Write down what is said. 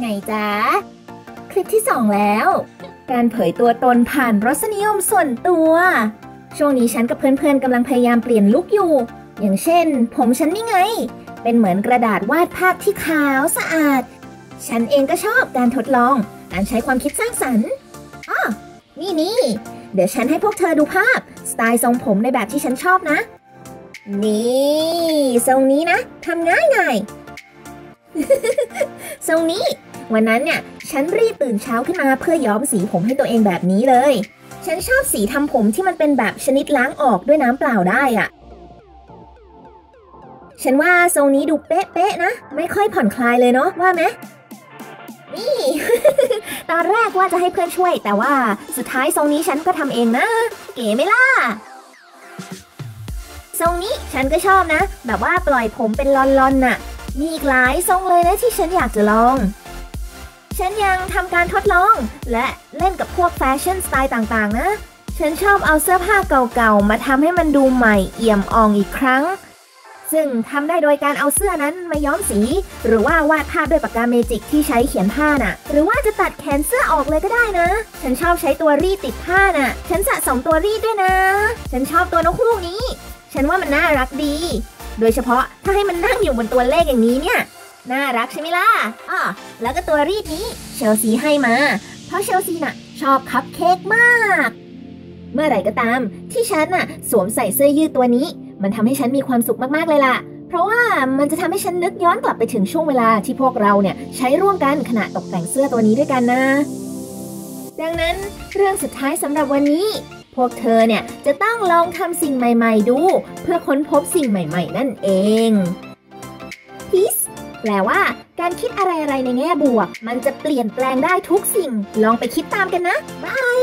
ไงจ๊ะ คลิปที่สองแล้ว การเผยตัวตนผ่านรสนิยมส่วนตัว ช่วงนี้ฉันกับเพื่อนๆกำลังพยายามเปลี่ยนลุคอยู่ อย่างเช่น ผมฉันนี่ไง เป็นเหมือนกระดาษวาดภาพที่ขาวสะอาด ฉันเองก็ชอบการทดลอง การใช้ความคิดสร้างสรรค์อ้อนี่นี่เดี๋ยวฉันให้พวกเธอดูภาพ สไตล์ทรงผมในแบบที่ฉันชอบนะ นี่ทรงนี้นะทำง่ายง่ายๆทรงนี้ วันนั้นเนี่ยฉันรีบตื่นเช้าขึ้นมาเพื่อย้อมสีผมให้ตัวเองแบบนี้เลย ฉันชอบสีทำผมที่มันเป็นแบบชนิดล้างออกด้วยน้ำเปล่าได้อะฉันว่าทรงนี้ดูเป๊ะๆนะ ไม่ค่อยผ่อนคลายเลยเนาะว่าไหมนี่ ตอนแรกว่าจะให้เพื่อนช่วย แต่ว่าสุดท้ายทรงนี้ฉันก็ทำเองนะ เก๋ไหมล่ะทรงนี้ฉันก็ชอบนะ แบบว่าปล่อยผมเป็นลอนๆน่ะ มีอีกหลายทรงเลยนะที่ฉันอยากจะลอง ฉันยังทำการทดลอง และเล่นกับพวกแฟชั่นสไตล์ต่างๆ นะ ฉันชอบเอาเสื้อผ้าเก่าๆ มาทำให้มันดูใหม่เอี่ยมอ่องอีกครั้ง ซึ่งทำได้โดยการเอาเสื้อนั้นมาย้อมสี หรือว่าวาดภาพด้วยปากกาเมจิกที่ใช้เขียนผ้าน่ะ หรือว่าจะตัดแขนเสื้อออกเลยก็ได้นะ ฉันชอบใช้ตัวรีดติดผ้าน่ะ ฉันสะสมตัวรีดด้วยนะ ฉันชอบตัวนกฮูกนี้ ฉันว่ามันน่ารักดี โดยเฉพาะถ้าให้มันนั่งอยู่บนตัวเลขอย่างนี้เนี่ย น่ารักใช่ไหมล่ะอ้อแล้วก็ตัวรีดนี้เชลซีให้มา เพราะเชลซีน่ะ ชอบคัพเค้กมาก เมื่อไหร่ก็ตาม ที่ฉันน่ะ สวมใส่เสื้อยืดตัวนี้ มันทำให้ฉันมีความสุขมากๆเลยล่ะ เพราะว่ามันจะทำให้ฉันนึกย้อนกลับไปถึงช่วงเวลาที่พวกเราเนี่ยใช้ร่วมกันขณะตกแต่งเสื้อตัวนี้ด้วยกันนะ ดังนั้นเรื่องสุดท้ายสำหรับวันนี้พวกเธอเนี่ยจะต้องลองทำสิ่งใหม่ ๆ ดู เพื่อค้นพบสิ่งใหม่ ๆ นั่นเอง Peace แปลว่า การคิดอะไรๆในแง่บวก มันจะเปลี่ยนแปลงได้ทุกสิ่ง ลองไปคิดตามกันนะบาย